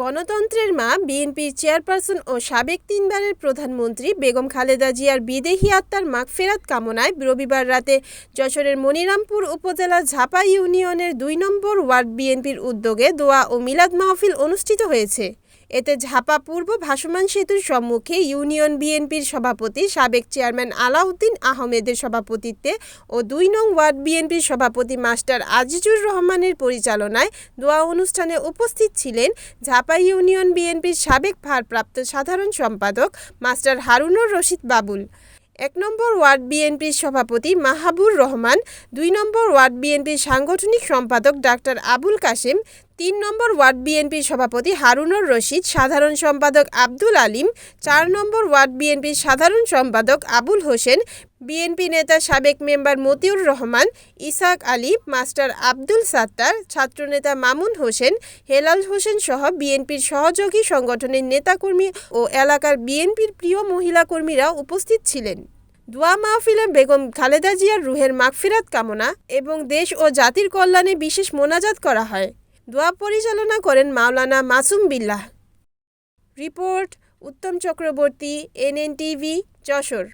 গণতন্ত্রের মা, বিএনপির চেয়ারপারসন ও সাবেক তিনবারের প্রধানমন্ত্রী বেগম খালেদা জিয়ার বিদেহী আত্মার মাগফেরাত কামনায় রবিবার রাতে যশোরের মনিরামপুর উপজেলা ঝাপা ইউনিয়নের দুই নম্বর ওয়ার্ড বিএনপির উদ্যোগে দোয়া ও মিলাদ মাহফিল অনুষ্ঠিত হয়েছে। এতে ঝাপা পূর্ব ভাসমান সেতুর সম্মুখে ইউনিয়ন বিএনপির সভাপতি সাবেক চেয়ারম্যান আলাউদ্দিন আহমেদের সভাপতিত্বে ও দুই নং ওয়ার্ড বিএনপির সভাপতি মাস্টার আজিজুর রহমানের পরিচালনায় দোয়া অনুষ্ঠানে উপস্থিত ছিলেন ঝাপা ইউনিয়ন বিএনপির সাবেক ভারপ্রাপ্ত সাধারণ সম্পাদক মাস্টার হারুনুর রশিদ বাবুল। এক নম্বর ওয়ার্ড বিএনপির সভাপতি মাহাবুর রহমান, দুই নম্বর ওয়ার্ড বিএনপির সাংগঠনিক সম্পাদক ডাক্তার আবুল কাশেম তিন নম্বর ওয়ার্ড বিএনপির সভাপতি হারুনুর রশিদ, সাধারণ সম্পাদক আব্দুল আলিম, চার নম্বর ওয়ার্ড বিএনপির সাধারণ সম্পাদক আবুল হোসেন, বিএনপি নেতা সাবেক মেম্বার মতিউর রহমান, ইসাক আলী, মাস্টার আব্দুল সাত্তার, ছাত্রনেতা মামুন হোসেন, হেলাল হোসেন সহ বিএনপির সহযোগী সংগঠনের নেতাকর্মী ও এলাকার বিএনপির প্রিয় মহিলা কর্মীরা উপস্থিত ছিলেন। দোয়া মাহফিলে বেগম খালেদা জিয়ার রুহের মাগফিরাত কামনা এবং দেশ ও জাতির কল্যাণে বিশেষ মোনাজাত করা হয়। দোয়া পরিচালনা করেন মাওলানা মাসুম বিল্লাহ। Report Uttam Chakraborty NNTV Jessore.